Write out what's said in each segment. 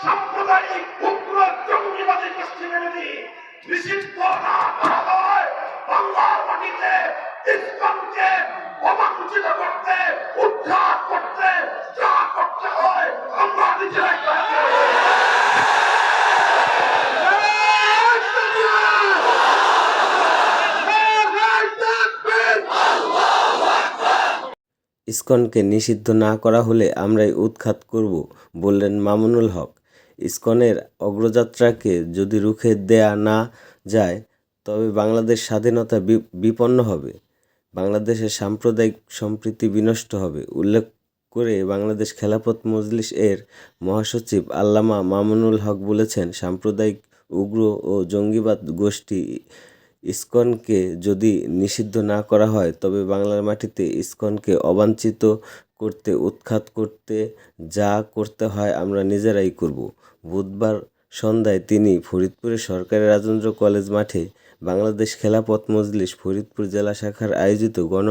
সাম্প্রদায়িক উগ্র জঙ্গিবাদী গোষ্ঠী বিরোধী নিষিদ্ধ করা হয় বাংলার মাটিতে ইসলামকে অবাঞ্ছিত করতে, উদ্ধার করতে যা করতে হয় আমরা নিজেরাই করব। ইসকনকে নিষিদ্ধ না করা হলে আমরাই উৎখাত করব, বললেন মামুনুল হক। ইসকনের অগ্রযাত্রাকে যদি রুখে দেয়া না যায়, তবে বাংলাদেশ স্বাধীনতা বিপন্ন হবে। বাংলাদেশের সাম্প্রদায়িক সম্প্রীতি বিনষ্ট হবে। উল্লেখ করে বাংলাদেশ খেলাফত মজলিস এর মহাসচিব আল্লামা মামুনুল হক বলেছেন, সাম্প্রদায়িক উগ্র ও জঙ্গিবাদ গোষ্ঠী ইসকনকে যদি নিষিদ্ধ না করা হয়, তবে বাংলার মাটিতে ইসকনকে অবাঞ্ছিত করতে, উৎখাত করতে যা করতে হয় আমরা নিজেরাই করব। বুধবার সন্ধ্যায় তিনি ফরিদপুরের সরকারি রাজেন্দ্র কলেজ মাঠে বাংলাদেশ খেলাপথ মজলিস ফরিদপুর জেলা শাখার আয়োজিত গণ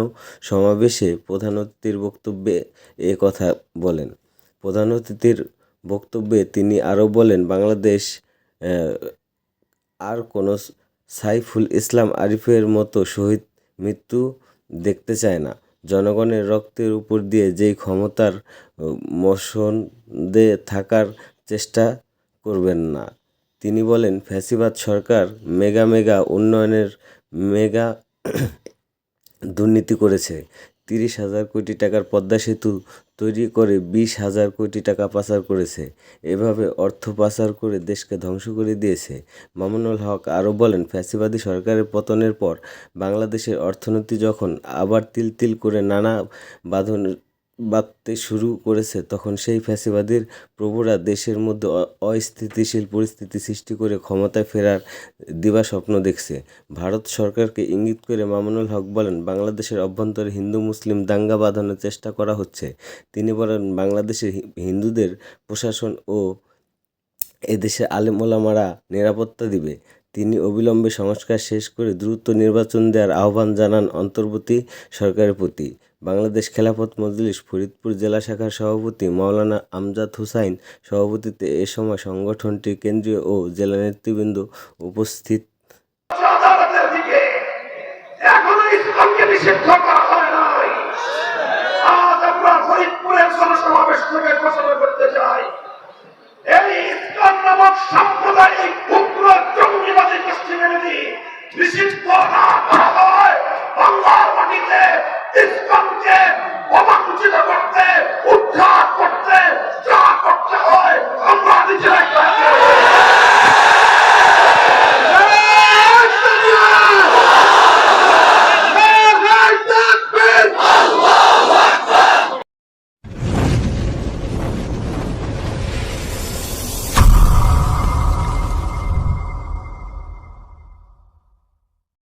সমাবেশে প্রধান অতিথির বক্তব্যে এ কথা বলেন। প্রধান অতিথির বক্তব্যে তিনি আরও বলেন, বাংলাদেশ আর কোনো সাইফুল ইসলাম আরিফের মতো শহীদ মৃত্যু দেখতে চায় না। জনগণের রক্তের উপর দিয়ে যেই ক্ষমতার মসন্দে থাকার চেষ্টা করবেন না। তিনি বলেন, ফ্যাসিবাদ সরকার মেগা মেগা উন্নয়নের মেগা দুর্নীতি করেছে। তিরিশ হাজার কোটি টাকার পদ্মা সেতু তৈরি করে বিশ হাজার কোটি টাকা পাচার করেছে। এভাবে অর্থ পাচার করে দেশকে ধ্বংস করে দিয়েছে। মামুনুল হক আরও বলেন, ফ্যাসিবাদী সরকারের পতনের পর বাংলাদেশের অর্থনীতি যখন আবার তিল তিল করে নানা বাঁধন বাঁধতে শুরু করেছে, তখন সেই ফ্যাসিবাদীর প্রভুরা দেশের মধ্যে অস্থিতিশীল পরিস্থিতি সৃষ্টি করে ক্ষমতায় ফেরার দিবা স্বপ্ন দেখছে। ভারত সরকারকে ইঙ্গিত করে মামুনুল হক বলেন, বাংলাদেশের অভ্যন্তরে হিন্দু, মুসলিম দাঙ্গা বাঁধানোর চেষ্টা করা হচ্ছে। তিনি বলেন বাংলাদেশের হিন্দুদের প্রশাসন ও এদেশে আলেম ওলামারা নিরাপত্তা দিবে। তিনি অবিলম্বে সংস্কার শেষ করে দ্রুত নির্বাচন দেওয়ার আহ্বান জানান অন্তর্বর্তী সরকারের প্রতি। বাংলাদেশ খেলাফত মজলিস ফরিদপুর জেলা শাখার সভাপতি মাওলানা আমজাদ হুসাইন সভাপতিত্বে এ সময় সংগঠনটির কেন্দ্রীয় ও জেলা নেতৃবৃন্দ উপস্থিত করতে চাই। এই নামক নিষিদ্ধ না করা হয়। বাংলার মাটিতে ইসকনকে অবাঞ্ছিত করতে উদ্ধার